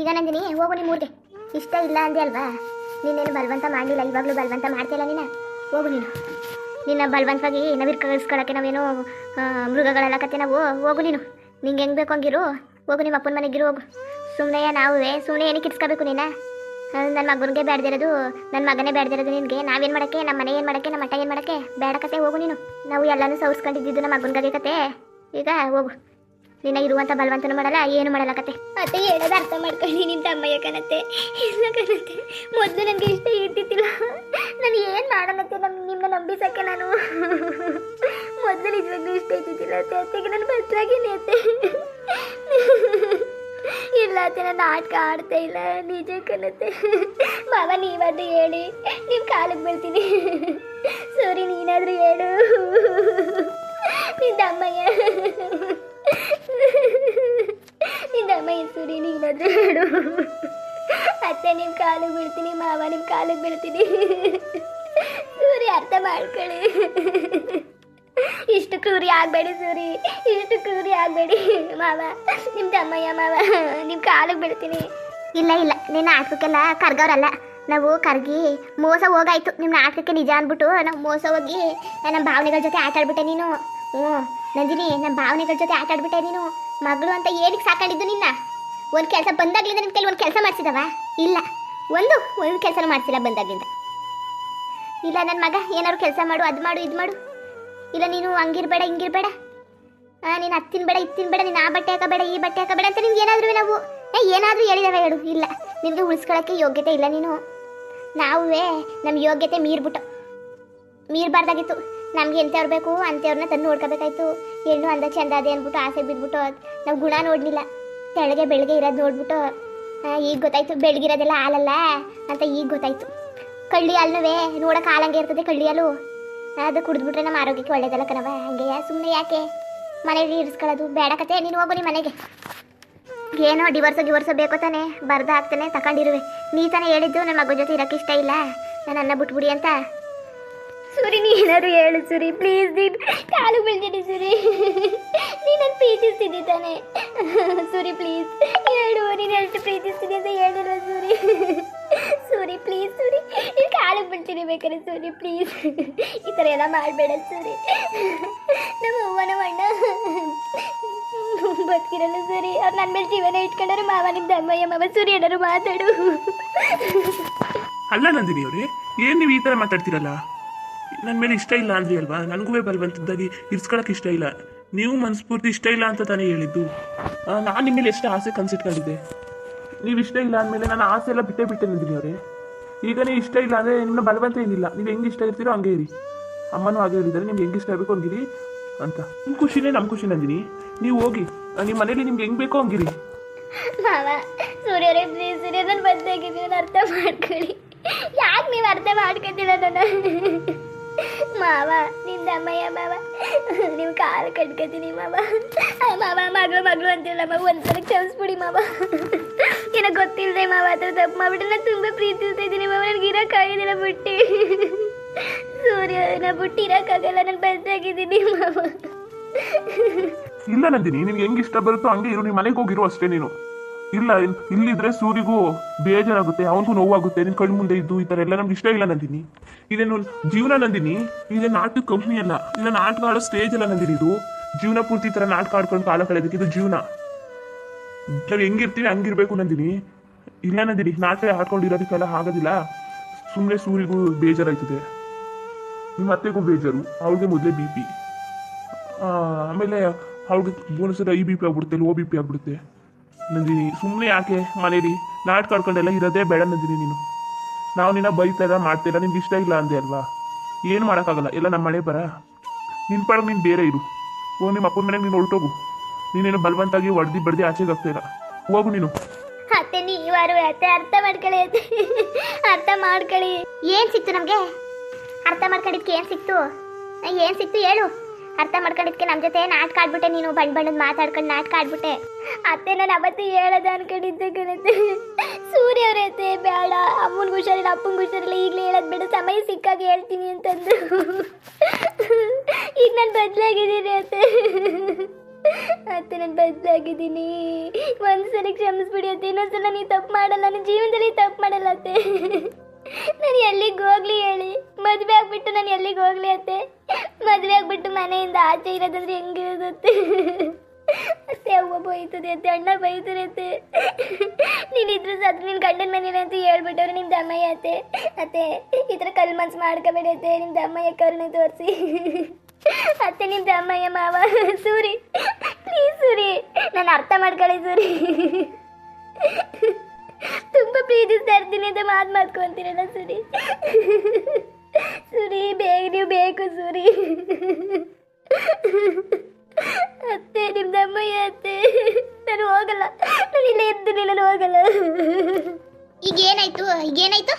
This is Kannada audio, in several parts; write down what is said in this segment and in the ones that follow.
ಈಗ ನಂದಿನಿ, ಹೋಗು ನಿಮ್ಮ ಊರಿಗೆ. ಇಷ್ಟ ಇಲ್ಲ ಅಂದೆ ಅಲ್ವಾ? ನೀನೇನು ಬಲವಂತ ಮಾಡಲಿಲ್ಲ, ಇವಾಗಲೂ ಬಲವಂತ ಮಾಡ್ತಿಲ್ಲ ನೀನು? ಹೋಗು ನೀನು. ನಿನ್ನ ಬಲವಂತವಾಗಿ ನವಿರ್ ಕಳಿಸ್ಕೊಳಕ್ಕೆ ನಾವೇನು ಮೃಗಗಳೆಲ್ಲ ಕತ್ತೆ ನಾವು? ಹೋಗು ನೀನು. ನಿಂಗೆ ಹೆಂಗೆ ಬೇಕು ಹಂಗಿರು? ಹೋಗು ನಿಮ್ಮ ಅಪ್ಪನ ಮನೆಗಿರು, ಹೋಗು. ಸುಮ್ಮನೆ ನಾವೇ ಸುಮ್ಮನೆ ಏನಕ್ಕೆ ಇಟ್ಸ್ಕೋಬೇಕು ನೀನ? ನನ್ನ ಮಗನಿಗೆ ಬೇಡದಿರೋದು ನನ್ನ ಮಗನೇ ಬೇಡದಿರೋದು ನಿನಗೆ. ನಾವೇನು ಮಾಡೋಕ್ಕೆ? ನಮ್ಮ ಮನೆ ಏನು ಮಾಡೋಕ್ಕೆ? ನಮ್ಮ ಮಠ ಏನು ಮಾಡೋಕ್ಕೆ? ಬೇಡ ಕತೆ, ಹೋಗು ನೀನು. ನಾವು ಎಲ್ಲನೂ ಸೌರ್ಸ್ಕೊಂಡಿದ್ದು ನಮ್ಮ ಮಗನಿಗೆ ಕತೆ. ಈಗ ಹೋಗು. ನಿನ್ನ ಇರುವಂತ ಬಲವಂತನ ಮಾಡಲ್ಲ, ಏನು ಮಾಡಲ್ಲ ಕತೆ ಮತ್ತೆ ಹೇಳೋದು ಅರ್ಥ ಮಾಡ್ಕೊಳ್ಳಿ ನಿನ್ನ ತಮ್ಮಯ್ಯ ಕಣತ್ತೆ. ಇಲ್ಲ ಕಣತ್ತೆ. ಮೊದಲು ನನಗೆ ಇಷ್ಟ ಇರ್ತಿತ್ತಿಲ್ಲ. ನಾನು ಏನು ಮಾಡೋಣತ್ತೆ ನಮ್ಮ ನಿಮ್ಮನ್ನ ನಂಬಿಸಕ್ಕೆ ನಾನು? ಮೊದಲು ನಿಜವಾಗ್ಲೂ ಇಷ್ಟ ಇದ್ದಿದ್ದಿಲ್ಲ ಅತ್ತೆ. ಅತ್ತೆಗೆ ನಾನು ಬದಲಾಗಿನಿ ಅತ್ತೆ. ಇಲ್ಲ ಅತ್ತೆ, ನಾನು ನಾಟಕ ಆಡ್ತಾ ಇಲ್ಲ. ನಿಜ ಕಣತ್ತೆ. ಮಾವ, ನೀವಾದ್ರೂ ಹೇಳಿ. ನಿಮ್ಮ ಕಾಲಿಗೆ ಬೀಳ್ತೀನಿ. ಸರಿ, ನೀನಾದರೂ ಹೇಳು. ನಿನ್ನ ತಮ್ಮಯ್ಯ. ನಿನ್ನ ಮೈಸೂರಿ ನೀನಾದ್ರೂ ಹೇಳು. ಅತ್ತೆ ನಿಮ್ಮ ಕಾಲಿಗೆ ಬೀಳ್ತೀನಿ, ಮಾವ ನಿಮ್ಮ ಕಾಲಿಗೆ ಬೀಳ್ತೀನಿ. ಸೂರಿ ಅರ್ಥ ಮಾಡ್ಕೊಳ್ಳಿ. ಇಷ್ಟು ಕ್ರೂರಿ ಆಗಬೇಡಿ ಸೂರಿ, ಇಷ್ಟು ಕ್ರೂರಿ ಆಗಬೇಡಿ. ಮಾವ ನಿಮ್ಮ ತಮ್ಮಯ್ಯ ಮಾವ ನಿಮ್ಮ ಕಾಲಿಗೆ ಬೀಳ್ತೀನಿ. ಇಲ್ಲ ಇಲ್ಲ, ನಿನ್ನ ಆಟಕ್ಕೆಲ್ಲ ಕರ್ಗವ್ರಲ್ಲ ನಾವು ಕರ್ಗಿ ಮೋಸ ಹೋಗಾಯ್ತು. ನಿಮ್ಮ ಆಟಕ್ಕೆ ನಿಜ ಅಂದ್ಬಿಟ್ಟು ನಾವು ಮೋಸ ಹೋಗಿ ನಮ್ಮ ಭಾವನೆಗಳ ಜೊತೆ ಆಟಾಡ್ಬಿಟ್ಟೆ ನೀನು. ಹ್ಞೂ, ನಂದಿನಿ ನಮ್ಮ ಭಾವನೆಗಳ ಜೊತೆ ಆಟಾಡ್ಬಿಟ್ಟೆ ನೀನು. ಮಗಳು ಅಂತ ಏನಕ್ಕೆ ಸಾಕೊಂಡಿದ್ದು ನಿನ್ನ? ಒಂದು ಕೆಲಸ ಬಂದಾಗಲಿಂದ ನಿನ್ನ ಕೆಲವೊಂದು ಕೆಲಸ ಮಾಡಿಸಿದವ? ಇಲ್ಲ. ಒಂದು ಒಂದು ಕೆಲಸನೂ ಮಾಡಿಸಿಲ್ಲ ಬಂದಾಗ್ಲಿಂದ. ಇಲ್ಲ ನನ್ನ ಮಗ, ಏನಾದ್ರು ಕೆಲಸ ಮಾಡು, ಅದು ಮಾಡು, ಇದು ಮಾಡು. ಇಲ್ಲ, ನೀನು ಹಂಗಿರ್ಬೇಡ, ಹಿಂಗಿರ್ಬೇಡ. ಹಾಂ ನೀನು ಹತ್ತಿನ ಬೇಡ ಇತ್ತಿನ ಬೇಡ ನೀನು ಆ ಬಟ್ಟೆ ಹಾಕಬೇಡ, ಈ ಬಟ್ಟೆ ಹಾಕಬೇಡ ಅಂತ ನಿಮ್ಗೆ ಏನಾದರೂ ನಾವು? ಏನಾದರೂ ಹೇಳಿದಾವೆ ಹೇಳು, ಇಲ್ಲ. ನಿಮಗೆ ಉಳಿಸ್ಕೊಳ್ಳೋಕ್ಕೆ ಯೋಗ್ಯತೆ ಇಲ್ಲ ನೀನು. ನಾವೇ ನಮ್ಮ ಯೋಗ್ಯತೆ ಮೀರ್ಬಿಟ್ಟು, ಮೀರ್ಬಾರ್ದಾಗಿತ್ತು. ನಮ್ಗೆ ಎಂಥವ್ರು ಬೇಕು, ಅಂಥವ್ರನ್ನ ತಂದು ನೋಡ್ಕೋಬೇಕಾಯ್ತು. ಹೆಣ್ಣು ಅಂದ ಚಂದ ಅದೇ ಅಂದ್ಬಿಟ್ಟು ಆಸೆ ಬಿದ್ಬಿಟ್ಟು ನಾವು ಗುಣ ನೋಡಲಿಲ್ಲ. ತೆಳಗೆ ಬೆಳಗ್ಗೆ ಇರೋದು ನೋಡ್ಬಿಟ್ಟು ಈಗ ಗೊತ್ತಾಯ್ತು ಬೆಳಗಿರೋದೆಲ್ಲ ಹಾಲಲ್ಲ ಅಂತ ಈಗ ಗೊತ್ತಾಯ್ತು. ಕಳ್ಳಿ ಹಾಲ್ನವೇ, ನೋಡೋಕೆ ಹಾಲಂಗೆ ಇರ್ತದೆ ಕಳ್ಳಿ ಹಾಲು. ಅದು ಕುಡಿದ್ಬಿಟ್ರೆ ನಮ್ಮ ಆರೋಗ್ಯಕ್ಕೆ ಒಳ್ಳೇದಲ್ಲ ಕಣವ ಹಂಗೆ ಸುಮ್ಮನೆ ಯಾಕೆ? ಮನೆಗೆ ಇರಿಸ್ಕೊಳ್ಳೋದು ಬೇಡ ಕತೆ. ನೀನು ಹೋಗು ನಿಮ್ಮ ಮನೆಗೆ. ಏನೋ ಡಿವರ್ಸ್ ಡಿವರ್ಸ್ ಬೇಕೋ ತಾನೆ. ಬರ್ದು ಹಾಕ್ತಾನೆ ತಗೊಂಡಿರುವೆ ನೀ ತಾನೇ ಹೇಳಿದ್ದು ನನ್ನ ಮಗನ ಜೊತೆ ಇರೋಕ್ಕೆ ಇಷ್ಟ ಇಲ್ಲ. ನಾನು ಅನ್ನ ಬಿಟ್ಬಿಡಿ ಅಂತ. ಸೂರಿ ನೀನಾದ್ರು ಹೇಳು ಸೂರಿ. ಪ್ಲೀಸ್ ನೀನು ಕಾಲು ಬೀಳ್ತೀನಿ ಸೂರಿ. ನೀನು ಪ್ರೀತಿಸ್ತಿದ್ದಿ ತಾನೆ. ಸೂರಿ ಪ್ಲೀಸ್ ಹೇಳು, ನೀನು ಎಷ್ಟು ಪ್ರೀತಿಸ್ತೀನಿ ಅಂತ ಹೇಳಿಲ್ಲ ಸೂರಿ. ಸೂರಿ ಪ್ಲೀಸ್ ಸೂರಿ. ನೀನು ಕಾಲು ಬೀಳ್ತೀನಿ ಬೇಕಾದ್ರೆ ಸೂರಿ ಪ್ಲೀಸ್ ಈ ಥರ ಎಲ್ಲ ಮಾಡಬೇಡ ಸೂರಿ. ನಮ್ಮ ಅವ್ವನ ಅಣ್ಣ ಬದುಕಿರಲ್ಲ ಸೂರಿ. ಅವ್ರು ನನ್ನ ಮೇಲೆ ಜೀವನ ಇಟ್ಕೊಂಡ್ರೆ ಮಾವ ನಿಮ್ಮ ದಮ್ಮಯ್ಯ ಮಾವ, ಸೂರಿ ಏನಾರು ಮಾತಾಡು. ಅಲ್ಲ ನಂದಿನಿ ಅವರೇ ಏನು ನೀವು ಈ ಥರ ಮಾತಾಡ್ತೀರಲ್ಲ? ನನ್ನ ಮೇಲೆ ಇಷ್ಟ ಇಲ್ಲ ಅಂದ್ರಿ ಅಲ್ವಾ? ನನಗೂ ಬಲವಂತದ್ದಾಗಿ ಇರ್ಸ್ಕೊಳಕ್ಕೆ ಇಷ್ಟ ಇಲ್ಲ. ನೀವು ಮನಸ್ಫೂರ್ತಿ ಇಷ್ಟ ಇಲ್ಲ ಅಂತ ತಾನೇ ಹೇಳಿದ್ದು. ನಾನು ನಿಮ್ಮ ಮೇಲೆ ಎಷ್ಟು ಆಸೆ ಕನ್ಸಿಟ್ಕೊಂಡಿದ್ದೆ. ನೀವು ಇಷ್ಟ ಇಲ್ಲ ಅಂದಮೇಲೆ ನಾನು ಆಸೆ ಎಲ್ಲ ಬಿಟ್ಟೇ ಬಿಟ್ಟೆ ನಿಂತೀನಿ ಅವರೇ. ಈಗ ನೀವು ಇಷ್ಟ ಇಲ್ಲ ಅಂದರೆ ನಿಮ್ಮ ಬಲವಂತ ಏನಿಲ್ಲ. ನೀವು ಹೆಂಗೆ ಇಷ್ಟ ಇರ್ತೀರೋ ಹಂಗೆ ಇರಿ. ಅಮ್ಮನೂ ಹಾಗೆ ಹೇಳಿದ್ದಾರೆ. ನಿಮ್ಗೆ ಹೆಂಗೆ ಇಷ್ಟ ಆಗಬೇಕು ಹಂಗಿರಿ ಅಂತ. ನಿಮ್ಮ ಖುಷಿನೇ ನಮ್ಮ ಖುಷಿ ನಂದಿನಿ ನೀವು ಹೋಗಿ ನಿಮ್ಮ ಮನೇಲಿ ನಿಮ್ಗೆ ಹೆಂಗೆ ಬೇಕೋ ಹಂಗಿರಿ. ಸೂರ್ಯರೇ ಪ್ಲೀಸ್ ನನ್ನ ಬದ್ದಾಗಿದ್ದೀನಿ ಅರ್ಥ ಮಾಡ್ಕೊಳ್ಳಿ. ಯಾಕೆ ನೀವು ಅರ್ಥ ಮಾಡ್ಕೊತಿಲ್ಲ ನನ್ನ ಮಾವ ನಿಂದ ಅಮ್ಮಯ್ಯ ಮಾವ ನೀವು ಕಾಲು ಕಟ್ಕೋತೀನಿ ಮಾವ. ಮಾವ, ಮಗಳು ಮಗಳು ಅಂತಿಲ್ಲ ಮಾವ, ಒಂದ್ಸಲ ಕ್ಷಮಿಸ್ಬಿಡಿ ಮಾವ. ಏನೋ ಗೊತ್ತಿಲ್ಲದೆ ಮಾವ, ಆ ಥರ ತಪ್ಪು ಮಾಡ್ಬಿಟ್ಟು ನಾನು ತುಂಬ ಪ್ರೀತಿಸ್ತಾ ಇದ್ದೀನಿ ಮಾವ, ನನಗೆ ಇರೋಕ್ಕಾಗಿದ್ದಿಲ್ಲ ಬಿಟ್ಟು. ಸೂರ್ಯನ ಬಿಟ್ಟು ಇರೋಕ್ಕಾಗಲ್ಲ, ನಾನು ಬದ್ದಾಗಿದ್ದೀನಿ ಮಾವ. ಇಲ್ಲ ನಂದಿನಿ, ನಿನ್ಗೆ ಹೆಂಗ್ ಇಷ್ಟ ಬರುತ್ತೋ ಹಂಗೆ ಇರು ನಿಮ್ಮ ಮನೆಗೆ ಹೋಗಿರು ಅಷ್ಟೇ ನೀನು. ಇಲ್ಲ, ಇಲ್- ಇಲ್ಲಿದ್ರೆ ಸೂರಿಗೂ ಬೇಜಾರಾಗುತ್ತೆ, ಅವನಿಗೂ ನೋವಾಗುತ್ತೆ, ನಿನ್ ಕಣ್ಣು ಮುಂದೆ ಇದ್ದು ಈ ತರ ಎಲ್ಲ ನಮ್ಗೆ ಇಷ್ಟ ಇಲ್ಲ ನಂದಿನಿ. ಇದೇನು ಜೀವನ ನಂದಿನಿ, ಇದೇ ನಾಟಕ ಕಂಪ್ನಿ ಅಲ್ಲ, ಇಲ್ಲ ನಾಟಕ ಆಡೋ ಸ್ಟೇಜ್ ಅಲ್ಲ ನಂದಿನಿ ಇದು. ಜೀವನ ಪೂರ್ತಿ ತರ ನಾಟಕ ಆಡ್ಕೊಂಡು ಕಾಲ ಕಳೆದಕ್ಕೆ ಇದು ಜೀವನ. ನಾವ್ ಹೆಂಗಿರ್ತೀವಿ, ಹಂಗಿರ್ಬೇಕು ನಂದಿನಿ. ಇಲ್ಲ ನಂದಿನಿ, ನಾಟಕ ಆಡ್ಕೊಂಡಿರೋದಕ್ಕೆಲ್ಲ ಆಗೋದಿಲ್ಲ. ಸುಮ್ಮನೆ ಸೂರಿಗೂ ಬೇಜಾರಾಯ್ತದೆ. ನಿಮ್ಮ ಅತ್ತೆಗೂ ಬೇಜಾರು, ಅವ್ಳಿಗೆ ಮೊದಲೇ ಬಿ ಪಿ ಆಮೇಲೆ ಅವ್ಳಿಗೆ ಬೋನಸ್ ಐ ಬಿ ಪಿ ಆಗ್ಬಿಡುತ್ತೆ, ಲೋ ಬಿ ಪಿ ಆಗ್ಬಿಡುತ್ತೆ. ನಂದಿನಿ. ಸುಮ್ಮನೆ ಯಾಕೆ ಮನೇಲಿ? ನಾಟ್ ಆಡ್ಕೊಂಡೆಲ್ಲ ಇರೋದೇ ಬೇಡ ನಂದಿನಿ ನೀನು. ನಾವು ನಿನ್ನ ಬೈತಾ ಇಲ್ಲ ಮಾಡ್ತೀರಾ ನಿನ್ಗೆ ಇಷ್ಟ ಇಲ್ಲ ಅಂದೆ ಅಲ್ವಾ? ಏನು ಮಾಡೋಕ್ಕಾಗಲ್ಲ. ಎಲ್ಲ ನಮ್ಮ ಮನೆ ಬರ ನಿನ್ನ ಪಾಡಕ್ಕೆ ನೀನು ಬೇರೆ ಇರು. ಓ, ನಿಮ್ಮ ಅಪ್ಪನ ಮನೆಗೆ ನೀನು ಹೊರಟೋಗು. ನೀನೇನು ಬಲವಂತಾಗಿ ಹೊಡೆದಿ ಬಡ್ದು ಆಚೆಗೆ ಆಗ್ತಾ ಹೋಗು ನೀನು. ಅತ್ತೆ ನೀವಾರು ಅತ್ತೆ, ಅರ್ಥ ಮಾಡ್ಕೊಳ್ಳಿ ಅರ್ಥ ಮಾಡ್ಕೊಳ್ಳಿ. ಏನು ಸಿಕ್ತು ನಮಗೆ? ಅರ್ಥ ಮಾಡ್ಕೊಂಡಿದ್ಕೆ ಏನು ಸಿಕ್ತು? ಏನು ಸಿಕ್ತು ಹೇಳು. ಅರ್ಥ ಮಾಡ್ಕೊಂಡಿದ್ಕೆ ನಮ್ಮ ಜೊತೆ ನಾಟಕ ಆಡ್ಬಿಟ್ಟೆ ನೀನು, ಬಣ್ಣ ಬಣ್ಣದ ಮಾತಾಡ್ಕೊಂಡು ನಾಟಕ ಆಡ್ಬಿಟ್ಟೆ. ಅತ್ತೆ ನಾನು ಅವತ್ತು ಹೇಳದ ಅನ್ಕೊಂಡಿದ್ದೆ ಕಣತ್ತೆ ಸೂರ್ಯ ಅವ್ರ ಅತ್ತೆ ಬೇಡ ಅಮ್ಮನ ಹುಷಾರಿಲ್ಲ ಅಪ್ಪನ ಹುಷಾರಿಲ್ಲ, ಈಗಲೇ ಹೇಳೋದು ಬೇಡ. ಸಮಯ ಸಿಕ್ಕಾಗ ಹೇಳ್ತೀನಿ ಅಂತಂದು ಈಗ ನಾನು ಬದಲಾಗಿದ್ದೀನಿ ಅತ್ತೆ. ಅತ್ತೆ, ನಾನು ಬದಲಾಗಿದ್ದೀನಿ. ಒಂದ್ಸಲ ಕ್ಷಮಿಸ್ಬಿಡಿ ಅತ್ತೆ. ಇನ್ನೊಂದ್ಸಲ ನೀ ತಪ್ಪು ಮಾಡಲ್ಲ. ನನ್ನ ಜೀವನದಲ್ಲಿ ತಪ್ಪು ಮಾಡಲ್ಲ ಅತ್ತೆ. ನಾನು ಎಲ್ಲಿಗೆ ಹೋಗ್ಲಿ ಹೇಳಿ. ಮದುವೆ ಆಗ್ಬಿಟ್ಟು ನಾನು ಎಲ್ಲಿಗೆ ಹೋಗ್ಲಿ ಅತ್ತೆ? ಮದುವೆ ಆಗ್ಬಿಟ್ಟು ಮನೆಯಿಂದ ಆಚೆ ಇರೋದಂದ್ರೆ ಹೆಂಗಿರೋದತ್ತೆ ಅತ್ತೆ ಅವ್ವ ಬೈತದೆ ಅತ್ತೆ, ಅಣ್ಣ ಬೈತಾರೆ ಅತ್ತೆ. ನೀನಿದ್ರು ಸತ್ ನಿನ್ನ ಗಂಡನ ಮನೇಲಿ ಅಂತ ಹೇಳ್ಬಿಟ್ಟವ್ರು ನಿಮ್ಮ ದಮ್ಮಯ್ಯ ಅತ್ತೆ. ಅತ್ತೆ, ಈ ಥರ ಕಲ್ ಮನ್ಸು ಮಾಡ್ಕೋಬೇಡಿ ಅತ್ತೆ ನಿಮ್ಮ ದಮ್ಮಯ್ಯ ಕರುಣೆ ತೋರಿಸಿ. ಅತ್ತೆ ನಿಮ್ಮ ದಮ್ಮಯ್ಯ ಮಾವ. Sorry please sorry. ನಾನು ಅರ್ಥ ಮಾಡ್ಕೊಳ್ಳಿ ಸೂರಿ. ತುಂಬ ಪ್ರೀತಿಸ್ತಾ ಇರ್ತೀನಿ ಅಂತ ಮಾತು ಮಾತ್ಕೊಂತೀರಲ್ಲ ಸೂರಿ. ಸೂರಿ, ಬೇಗ ನೀವು ಬೇಕು ಸುರಿ. ಅತ್ತೆ ನಿಮ್ಮ ದಮ್ಮಯ್ಯ ಅತ್ತೆ, ನಾನು ಹೋಗಲ್ಲ. ನಾನು ಇಲ್ಲೇ ನಾನು ಹೋಗಲ್ಲ. ಈಗ ಏನಾಯ್ತು? ಈಗ ಏನಾಯ್ತು?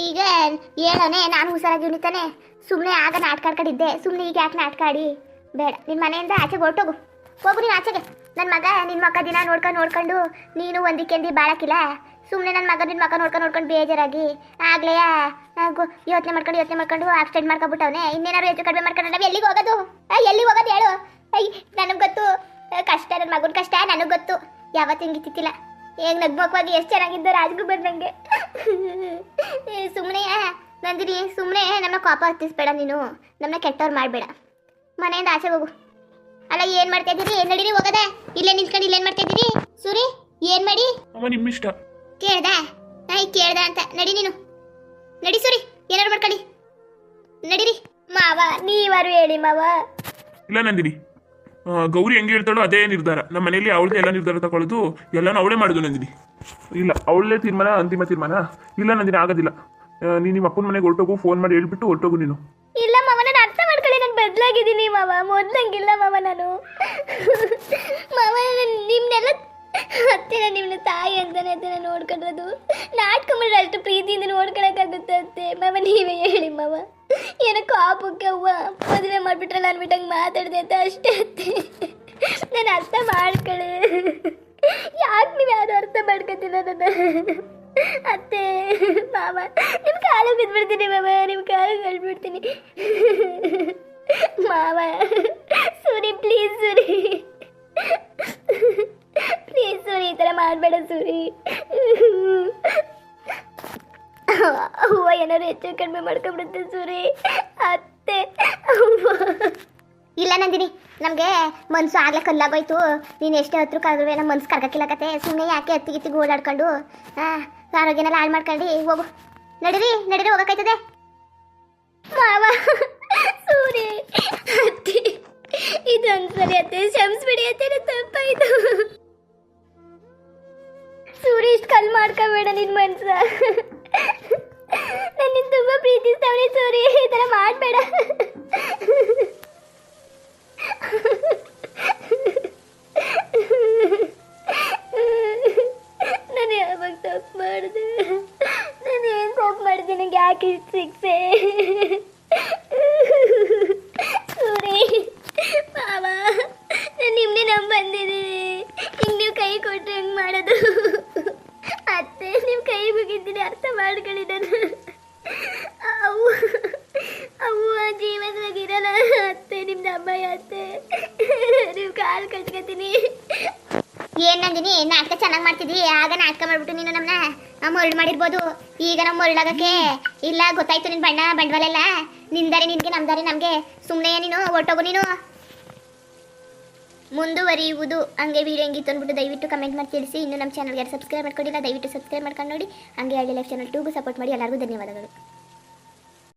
ಈಗ ಹೇಳೋನೆ ನಾನು ಹುಷಾರಾಗಿ ಉಳಿತಾನೆ ಸುಮ್ಮನೆ ಆಗ ನಾಟಕ ಸುಮ್ಮನೆ ಈಗ ಯಾಕೆ ನಾಟಕ ಆಡಿ? ಬೇಡ ನಿನ್ನ ಮನೆಯಿಂದ ಆಚೆಗೆ ಹೊರಟೋಗು. ಹೋಗು ನೀನು ಆಚೆಗೆ. ನನ್ನ ಮಗ ನಿನ್ನ ಮಕ್ಕ ದಿನ ನೋಡ್ಕೊಂಡು ನೋಡ್ಕೊಂಡು ನೀನು ಒಂದಿಕ್ಕೆಂದಿ ಬಾಳಕ್ಕಿಲ್ಲ ಸುಮ್ಮನೆ ನನ್ನ ಮಗ ನಿನ್ನ ಮಕ್ಕ ನೋಡ್ಕೊಂಡು ನೋಡ್ಕೊಂಡು ಬೇಜಾರಾಗಿ. ಆಗ್ಲೇ ಯೋಚನೆ ಮಾಡ್ಕೊಂಡು ಯೋಚನೆ ಮಾಡ್ಕೊಂಡು ಆಕ್ಸಿಡೆಂಟ್ ಮಾಡ್ಕೊಬಿಟ್ಟವನೆ ಇನ್ನೇನಾದ್ರು ಹೆಚ್ಚು ಕಡಿಮೆ ಮಾಡ್ಕೊಂಡು ನಾವು ಎಲ್ಲಿಗೆ ಹೋಗೋದು? ಎಲ್ಲಿ ಎಲ್ಲಿಗೆ ಹೋಗೋದು ಹೇಳು? ನನಗೆ ಗೊತ್ತು. ಕಷ್ಟ ನನ್ನ ಮಗನ ಕಷ್ಟ, ನನಗೆ ಗೊತ್ತು. ಯಾವತ್ತು ಹಿಂಗಿತ್ತಿಲ್ಲ ಹೇಗೆ ನಗ್ಮಕ್ವಾಗಿ ಎಷ್ಟು ಚೆನ್ನಾಗಿದ್ದ ರಾಜ್ಗು ಬಂದಂಗೆ. ಸುಮ್ಮನೆ ನಂದಿರಿ ಸುಮ್ಮನೆ ನಮ್ಮ ಕೋಪ ಹತ್ತಿಸ್ಬೇಡ ನೀನು. ನಮ್ಮನ್ನ ಕೆಟ್ಟವ್ರು ಮಾಡಬೇಡ. ಮನೆಯಿಂದ ಆಚೆ ಹೋಗು. ಅಲ್ಲ, ಏನು ಮಾಡ್ತಾ ಇದ್ದೀರಿ? ನಡೀರಿ ಹೋಗದೆ? ಇಲ್ಲೇ ನಿಂತ್ಕೊಂಡು ಇಲ್ಲೇನ್ ಮಾಡ್ತಾ ಇದ್ದೀರಿ? ಸೂರಿ, ಏನು ಮಾಡಿ? ನಿಮ್ಮಿಷ್ಟ. ಕೇಳ್ದ? ನಾಯಿ ಕೇಳ್ದ ಅಂತ. ನಡಿ ನೀನು. ನಡಿ ಸರಿ. ಏನಾರು ಮಾಡ್ಕೊಳ್ಳಿ ನಡಿರಿ. ಮಾವ ನೀವಾರು ಹೇಳಿ ಮಾವ. ಇಲ್ಲ ನಂದಿನಿ. ಆ, ಗೌರಿ ಹೆಂಗೆ ಹೇಳ್ತಾಳೋ ಅದೇ ನಿರ್ಧಾರ. ನಮ್ಮ ಮನೆಯಲ್ಲಿ ಅವಳದೇ ಎಲ್ಲ ನಿರ್ಧಾರ ತಗೊಳ್ಳೋದು ಎಲ್ಲಾನು ಅವಳೇ ಮಾಡೋದು ನಂದಿನಿ. ಇಲ್ಲ ಅವಳೇ ತೀರ್ಮಾನ ಅಂತಿಮ ತೀರ್ಮಾನ. ಇಲ್ಲ ನಂದಿನಿ ಆಗೋದಿಲ್ಲ. ಆ, ನೀನು ನಿಮ್ಮ ಅಪ್ಪನ ಮನೆಗೆ ಹೊರಟೋಗು ಫೋನ್ ಮಾಡಿ ಹೇಳ್ಬಿಟ್ಟು ಹೊರಟೋಗು ನೀನು. ಇಲ್ಲ ಮಾವ ನಾನು ಅರ್ಥ ಮಾಡ್ಕೊಳ್ಳಿ. ನಾನು ಬದಲಾಗಿದ್ದೀನಿ ಮಾವ. ಮೊದ್ಲಂಗಿಲ್ಲ ಮಾವ ನಾನು. ಮಾವ ನಾನು ನಿಮ್ಮನ್ನೆಲ್ಲ ಅತ್ತೆ ನಾನು ತಾಯಿ ಅಂತಾನೆ ಅದನ್ನ ನೋಡ್ಕೊಳ್ಳೋದು ಮಾಡಿದ್ರೆ ಅಷ್ಟು ಪ್ರೀತಿಯಿಂದ ನೋಡ್ಕೊಳಕ್ಕಾಗುತ್ತೆ ಅತ್ತೆ. ಮಾವ, ನೀವೇ ಹೇಳಿ ಮಾವ. ಏನೋ ಆಪುಕ್ಕೆ ಅವ್ವ ಮದುವೆ ಮಾಡಿಬಿಟ್ರೆ ನಾನು ಬಿಟ್ಟಂಗೆ ಮಾತಾಡಿದೆ ಅಂತ ಅಷ್ಟೇ ಅತ್ತೆ. ನಾನು ಅರ್ಥ ಮಾಡ್ಕೊಳ್ಳಿ. ಯಾಕೆ ನೀವು ಯಾರು ಅರ್ಥ ಮಾಡ್ಕೊತೀನ ನನ್ನ? ಅತ್ತೆ, ಮಾವ ನಿಮ್ಮ ಕಾಲು ಬಿದ್ಬಿಡ್ತೀನಿ ಮಾವ ನಿಮ್ಮ ಕಾಲು ಕಳ್ಬಿಡ್ತೀನಿ. ಮಾವ. ಸೂರಿ ಅವ್ವ ಏನಾರು ಹೆಚ್ಚು ಕಡಿಮೆ ಮಾಡ್ಕೊಂಡ್ಬಿಡುತ್ತೆ ಸುರಿ. ಅತ್ತೆ ಅವ್ವ. ಇಲ್ಲ ನಂದಿನಿ ನಮಗೆ ಮನ್ಸು ಆಗ್ಲೇ ಕಲ್ಲಾಗೋಯ್ತು. ನೀನು ಎಷ್ಟೇ ಹತ್ರ ಕರೆದ್ರೂ ನಮ್ಮ ಮನ್ಸು ಕರ್ಗಕ್ಕಿಲ್ಲ ಕತೆ ಸುಮ್ಮನೆ ಯಾಕೆ ಇತ್ತಿಗೆ ಓಡಾಡ್ಕೊಂಡು ಆರೋಗ್ಯನೆಲ್ಲ ಹಾಳು ಮಾಡ್ಕೊಂಡು ಹೋಗು. ನಡೀರಿ ನಡೀರಿ ಹೋಗಕ್ಕಾಯ್ತದೆ. ಮಾವ ಸೂರಿ ಅತ್ತೆ. ಇದೊಂದ್ಸರಿ ಅತ್ತೆ ಬಿಡಿ ಅತ್ತೆ ತಪ್ಪಾಯ್ತು ಕಲ್ ಮಾಡ್ಕೋಬೇಡ ನಿನ್ ಮನ್ಸ. ನನ್ನ ತುಂಬಾ ಪ್ರೀತಿಸ್ತವನೆ ಸೋರಿ. ಈ ಥರ ಮಾಡಬೇಡ. ನಾನು ಯಾವಾಗ ತಪ್ಪು ಮಾಡಿದೆ? ನಾನು ಏನು ತಪ್ಪು ಮಾಡಿದೆ? ನನಗೆ ಯಾಕೆ ಇಷ್ಟು ಶಿಕ್ಷೆ ಸೂರಿ ಮಾವ ನಾನು ನಿಮ್ಮನ್ನೇ ನಂಬ ಬಂದಿದ್ದೀನಿ ಹಿಂಗೆ ನೀವು ಕೈ ಕೊಟ್ಟು ಹೆಂಗೆ ಮಾಡೋದು ಅತ್ತೆ ಮುಗಿದ್ದೀನಿ ಅರ್ಥ ಮಾಡ್ಕೊಳ್ಳಿ ನಾನು ಅವು ಅವು ಜೀವನವಾಗಿ ಇರಲ್ಲ. ಅತ್ತೆ, ನಿಮ್ದು ಅಮ್ಮಯ್ಯ, ಅತ್ತೆ. ನೀವು ಕಾಲು ಕಟ್ಕೊತೀನಿ ಏನ್ ನಂದಿನಿ, ನಾಟಕ ಚೆನ್ನಾಗಿ ಮಾಡ್ತಿದ್ವಿ ಆಗ ನಾಟಕ ಮಾಡ್ಬಿಟ್ಟು ನೀನು ನಮ್ಮನ್ನ ಮರಳು ಮಾಡಿರ್ಬೋದು. ಈಗ ನಮ್ಮ ಮರಳಾಗಕ್ಕೆ ಇಲ್ಲ, ಗೊತ್ತಾಯ್ತು ನಿನ್ ಬಣ್ಣ, ಬಂಡವಾಳ ಎಲ್ಲ. ನಿನಗೆ ನಿನ್ಗೆ ನಮ್ದಾರೆ ನಮ್ಗೆ. ಸುಮ್ಮನೆ ನೀನು, ಹೊರ್ಟೋಗು ನೀನು. ಮುಂದುವರಿಯುವುದು ಹಂಗೆ ವೀಡಿಯೋ ಹೆಂಗಿತ್ತು ಅಂದ್ಬಿಟ್ಟು ದಯವಿಟ್ಟು ಕಮೆಂಟ್ ಮಾಡಿ ತಿಳಿಸಿ. ಇನ್ನು ನಮ್ಮ ಚಾನಲ್ಗೆ ಸಬ್ಸ್ಕ್ರೈಬ್ ಮಾಡ್ಕೊಂಡಿಲ್ಲ, ದಯವಿಟ್ಟು ಸಬ್ಸ್ಕ್ರೈಬ್ ಮಾಡ್ಕೊಂಡು ನೋಡಿ. ಹಂಗೆ ಹಳ್ಳಿ ಲೈಫ್ ಚಾನಲ್ ಟೂಗೂ ಸಪೋರ್ಟ್ ಮಾಡಿ. ಎಲ್ಲರಿಗೂ ಧನ್ಯವಾದಗಳು.